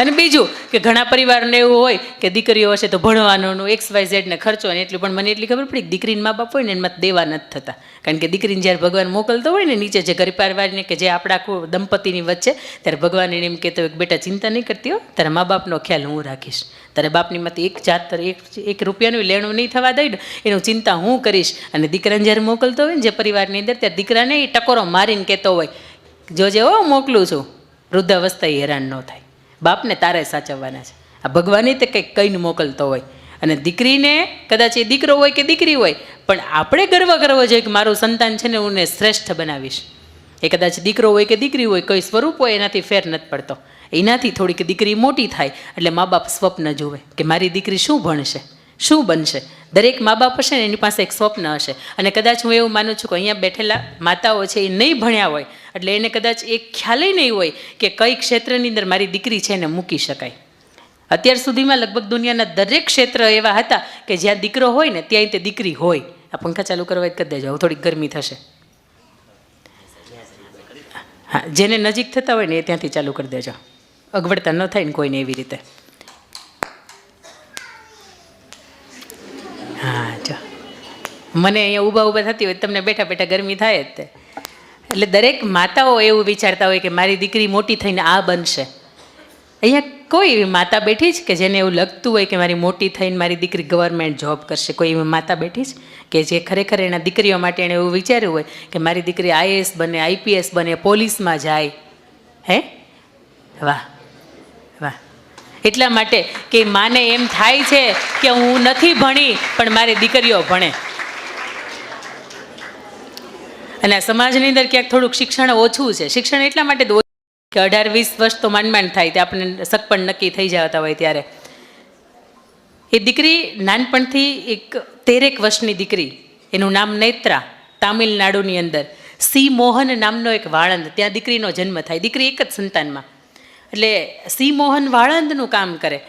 અને બીજું કે ઘણા પરિવારને એવું હોય કે દીકરીઓ હશે તો ભણવાનું એક્સ વાય ઝેડને ખર્ચો ને એટલું, પણ મને એટલી ખબર પડી દીકરીને મા બાપ હોય ને એમાં દેવા નથી થતા. કારણ કે દીકરીને જ્યારે ભગવાન મોકલતો હોય ને નીચે જે ગરીબ પરિવારને કે જે આપણા દંપતીની વચ્ચે, ત્યારે ભગવાન એને એમ કહેતો હોય કે બેટા ચિંતા નહીં કરતી હો, તારા મા બાપનો ખ્યાલ હું રાખીશ. તારે બાપની માંથી એક જાત, એક એક રૂપિયાનું લેણું નહીં થવા દઈ ને એનું ચિંતા હું કરીશ. અને દીકરાને જ્યારે મોકલતો હોય ને જે પરિવારની અંદર, ત્યારે દીકરાને એ ટકોરો મારીને કહેતો હોય, જોજે હો મોકલું છું. વૃદ્ધાવસ્થા હેરાન ન થાય. બાપને તારે સાચવવાના છે. આ ભગવાને તે કંઈક કહીને મોકલતો હોય. અને દીકરીને કદાચ એ દીકરો હોય કે દીકરી હોય, પણ આપણે ગર્વ કરવો જોઈએ કે મારું સંતાન છે ને હું શ્રેષ્ઠ બનાવીશ. એ કદાચ દીકરો હોય કે દીકરી હોય, કોઈ સ્વરૂપ હોય, એનાથી ફેર નથી પડતો. એનાથી થોડીક દીકરી મોટી થાય, એટલે મા બાપ સ્વપ્ન જુએ કે મારી દીકરી શું ભણશે, શું બનશે? દરેક મા બાપ હશે ને એની પાસે એક સ્વપ્ન હશે. અને કદાચ હું એવું માનું છું કે અહીંયા બેઠેલા માતાઓ છે એ નહીં ભણ્યા હોય એટલે એને કદાચ એ ખ્યાલય નહીં હોય કે કઈ ક્ષેત્રની અંદર મારી દીકરી છે એને મૂકી શકાય. અત્યાર સુધીમાં લગભગ દુનિયાના દરેક ક્ષેત્ર એવા હતા કે જ્યાં દીકરો હોય ને ત્યાં તે દીકરી હોય. આ પંખા ચાલુ કરવા કરી દેજો, હવે થોડીક ગરમી થશે. હા, જેને નજીક થતા હોય ને એ ત્યાંથી ચાલુ કરી દેજો. અગવડતા ન થાય ને કોઈને એવી રીતે. હા, જો. મને અહીંયા ઊભા ઊભા થતી હોય તમને બેઠા બેઠા ગરમી થાય જ તે. એટલે દરેક માતાઓ એવું વિચારતા હોય કે મારી દીકરી મોટી થઈને આ બનશે. અહીંયા કોઈ એવી માતા બેઠી જ કે જેને એવું લગતું હોય કે મારી મોટી થઈને મારી દીકરી ગવર્મેન્ટ જોબ કરશે. કોઈ એવી માતા બેઠી જ કે જે ખરેખર એના દીકરીઓ માટે એણે એવું વિચાર્યું હોય કે મારી દીકરી આઈએએસ બને, આઈપીએસ બને, પોલીસમાં જાય. હે? વાહ વાહ. એટલા માટે કે માને એમ થાય છે કે હું નથી ભણી, પણ મારી દીકરીઓ ભણે. અને સમાજની અંદર ક્યાંક થોડુંક શિક્ષણ ઓછું છે. શિક્ષણ એટલા માટે કે અઢાર, વીસ વર્ષ તો માંડ થાય તે આપણને સગપણ નક્કી થઈ જતા હોય ત્યારે. એ દીકરી નાનપણથી એક તેરેક વર્ષની દીકરી. એનું નામ નેત્રા, તામિલનાડુની અંદર. સી મોહન નામનો એક વાળંદ, ત્યાં દીકરીનો જન્મ થાય. દીકરી એક જ સંતાનમાં. એટલે સી મોહન વાળંદનું કામ કરે.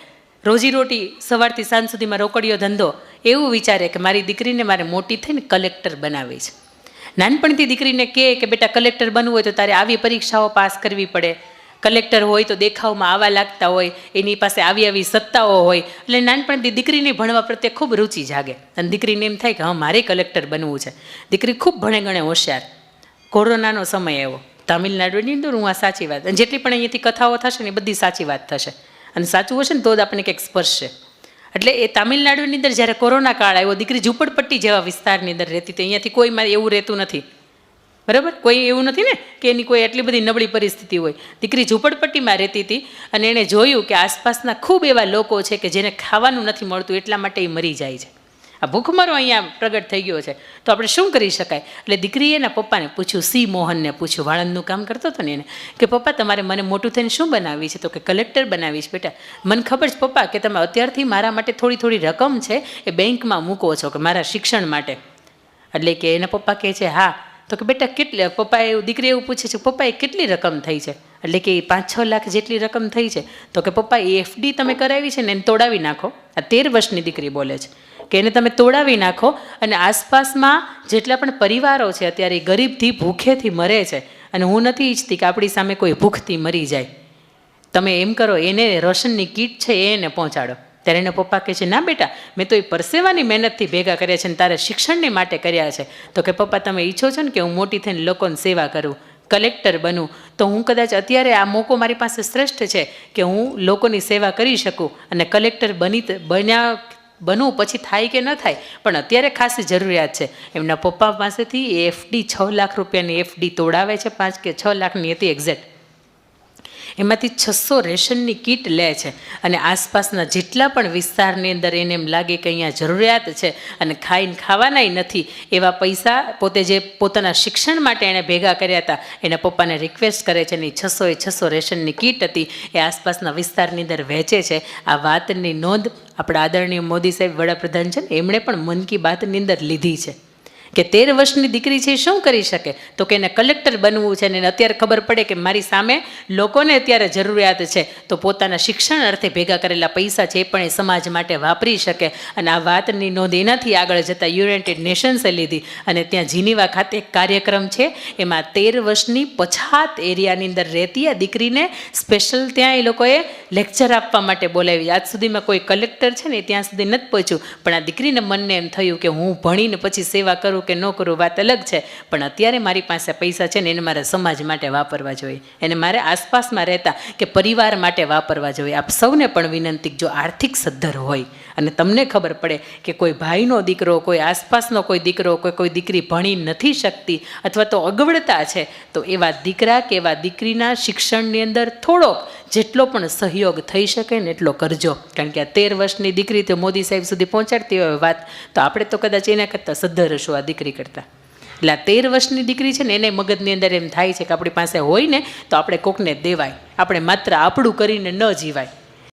રોજીરોટી સવારથી સાંજ સુધીમાં રોકડીયો ધંધો. એવું વિચારે કે મારી દીકરીને મારે મોટી થઈને કલેક્ટર બનાવી છે. નાનપણથી દીકરીને કહે કે બેટા કલેક્ટર બનવું હોય તો તારે આવી પરીક્ષાઓ પાસ કરવી પડે. કલેક્ટર હોય તો દેખાવમાં આવા લાગતા હોય, એની પાસે આવી આવી સત્તાઓ હોય. એટલે નાનપણથી દીકરીને ભણવા પ્રત્યે ખૂબ રુચિ જાગે. અને દીકરીને એમ થાય કે, હા, મારે કલેક્ટર બનવું છે. દીકરી ખૂબ ભણે ગણે હોશિયાર. કોરોનાનો સમય એવો તામિલનાડુની અંદર હું આ સાચી વાત. અને જેટલી પણ અહીંયાથી કથાઓ થશે ને એ બધી સાચી વાત થશે. અને સાચું હશે ને તો જ આપણને કંઈક સ્પર્શશે એટલે એ તામિલનાડુની અંદર જ્યારે કોરોના કાળ આવ્યો, દીકરી ઝૂંપડપટ્ટી જેવા વિસ્તારની અંદર રહેતી હતી. અહીંયાથી કોઈ મારે એવું રહેતું નથી. બરાબર? કોઈ એવું નથી ને કે એની કોઈ એટલી બધી નબળી પરિસ્થિતિ હોય. દીકરી ઝૂંપડપટ્ટીમાં રહેતી હતી અને એણે જોયું કે આસપાસના ખૂબ એવા લોકો છે કે જેને ખાવાનું નથી મળતું, એટલા માટે એ મરી જાય છે. આ ભૂખમરો અહીંયા પ્રગટ થઈ ગયો છે. તો આપણે શું કરી શકાય? એટલે દીકરીએ એના પપ્પાને પૂછ્યું, સી મોહનને પૂછ્યું, વાળંદનું કામ કરતો હતો ને એને? કે, પપ્પા, તમારે મને મોટું થઈને શું બનાવવી છે? તો કે, કલેક્ટર બનાવીશ, બેટા. મને ખબર છે, પપ્પા, કે તમે અત્યારથી મારા માટે થોડી થોડી રકમ છે, એ બેંકમાં મૂકો છો, કે મારા શિક્ષણ માટે. એટલે કે એના પપ્પા કહે છે, હા. તો કે, બેટા, કેટલી પપ્પાએ એવું, દીકરી એવું પૂછે છે, પપ્પાએ કેટલી રકમ થઈ છે? એટલે કે પાંચ છ લાખ જેટલી રકમ થઈ છે. તો કે, પપ્પા, એ એફડી તમે કરાવી છે ને, એને તોડાવી નાખો. આ તેર વર્ષની દીકરી બોલે છે. કે એને તમે તોડાવી નાખો અને આસપાસમાં જેટલા પણ પરિવારો છે અત્યારે ગરીબથી ભૂખેથી મરે છે અને હું નથી ઈચ્છતી કે આપણી સામે કોઈ ભૂખથી મરી જાય. તમે એમ કરો, એને રોશનની કીટ છે એને પહોંચાડો. ત્યારે એના પપ્પા કહે છે, ના બેટા, મેં તો એ પરસેવાની મહેનતથી ભેગા કર્યા છે ને તારે શિક્ષણને માટે કર્યા છે. તો કે પપ્પા, તમે ઈચ્છો છો ને કે હું મોટી થઈને લોકોની સેવા કરું, કલેક્ટર બનું, તો હું કદાચ અત્યારે આ મોકો મારી પાસે શ્રેષ્ઠ છે કે હું લોકોની સેવા કરી શકું અને કલેક્ટર બની, બન્યા બનવું પછી થાય કે ન થાય, પણ અત્યારે ખાસી જરૂરિયાત છે. એમના પપ્પા પાસેથી એફડી છ લાખ રૂપિયાની એફડી તોડાવે છે, પાંચ કે છ લાખની હતી એક્ઝેક્ટ એમાંથી છસો રેશનની કીટ લે છે અને આસપાસના જેટલા પણ વિસ્તારની અંદર એને એમ લાગે કે અહીંયા જરૂરિયાત છે અને ખાઈને ખાવાનાય નથી, એવા પૈસા પોતે જે પોતાના શિક્ષણ માટે એણે ભેગા કર્યા હતા, એના પપ્પાને રિક્વેસ્ટ કરે છે અને છસો એ છસો રેશનની કીટ હતી, એ આસપાસના વિસ્તારની અંદર વહેંચે છે. આ વાતની નોંધ આપણા આદરણીય મોદી સાહેબ વડાપ્રધાન છે ને એમણે પણ મન કી બાતની અંદર લીધી છે. કે તેર વર્ષની દીકરી છે, શું કરી શકે? તો કે એને કલેક્ટર બનવું છે ને અત્યારે ખબર પડે કે મારી સામે લોકોને અત્યારે જરૂરિયાત છે. તો પોતાના શિક્ષણ અર્થે ભેગા કરેલા પૈસા છે પણ એ સમાજ માટે વાપરી શકે. અને આ વાતની નોંધ એનાથી આગળ જતાં યુનાઇટેડ નેશન્સે લીધી. અને ત્યાં જીનીવા ખાતે એક કાર્યક્રમ છે, એમાં તેર વર્ષની પછાત એરિયાની અંદર રહેતી આ દીકરીને સ્પેશિયલ ત્યાં એ લોકોએ લેક્ચર આપવા માટે બોલાવી. આજ સુધીમાં કોઈ કલેક્ટર છે ને ત્યાં સુધી નથી પહોંચ્યું. પણ આ દીકરીને મનને એમ થયું કે હું ભણીને પછી સેવા કરું કે ન કરું વાત અલગ છે. પણ અત્યારે મારી પાસે પૈસા છે ને એને મારે સમાજ માટે વાપરવા જોઈએ. એને મારે આસપાસમાં રહેતા કે પરિવાર માટે વાપરવા જોઈએ. આપ સૌને પણ વિનંતી જો આર્થિક સદ્ધર હોય અને તમને ખબર પડે કે કોઈ ભાઈનો દીકરો, કોઈ આસપાસનો કોઈ દીકરો, કોઈ કોઈ દીકરી ભણી નથી શકતી અથવા તો અગવડતા છે, તો એવા દીકરા કે એવા દીકરીના શિક્ષણની અંદર થોડોક જેટલો પણ સહયોગ થઈ શકે ને એટલો કરજો. કારણ કે આ તેર વર્ષની દીકરી તો મોદી સાહેબ સુધી પહોંચાડતી હોય વાત, તો આપણે તો કદાચ એના કરતાં સદ્ધર હશું આ દીકરી કરતાં. એટલે આ તેર વર્ષની દીકરી છે ને, એને મગજની અંદર એમ થાય છે કે આપણી પાસે હોય ને, તો આપણે કોકને દેવાય. આપણે માત્ર આપણું કરીને ન જીવાય.